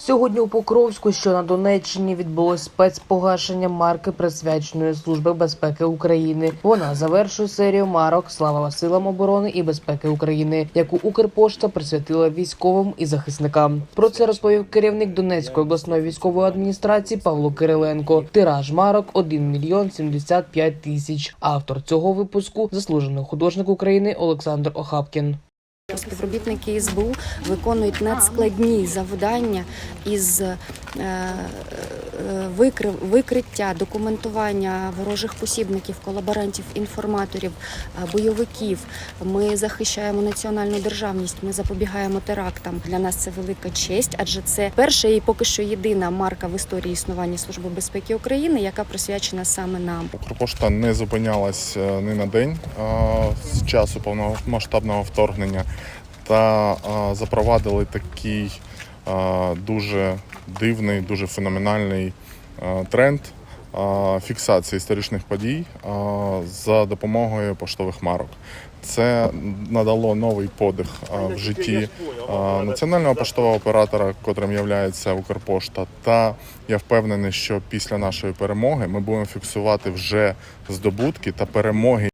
Сьогодні у Покровську, що на Донеччині, відбулось спецпогашення марки присвяченої Служби безпеки України. Вона завершує серію марок Слава силам оборони і безпеки України, яку Укрпошта присвятила військовим і захисникам. Про це розповів керівник Донецької обласної військової адміністрації Павло Кириленко. Тираж марок 1 мільйон 75 тисяч. Автор цього випуску заслужений художник України Олександр Охапкін. Співробітники СБУ виконують надскладні завдання із е, е, викри- викриття, документування ворожих посібників, колаборантів, інформаторів, е, бойовиків. Ми захищаємо національну державність, ми запобігаємо терактам. Для нас це велика честь, адже це перша і поки що єдина марка в історії існування Служби безпеки України, яка присвячена саме нам. Укрпошта не зупинялась ні на день з часу повномасштабного вторгнення та запровадили такий дуже дивний, дуже феноменальний тренд фіксації історичних подій за допомогою поштових марок. Це надало новий подих в житті національного поштового оператора, котрим є Укрпошта. Та я впевнений, що після нашої перемоги ми будемо фіксувати вже здобутки та перемоги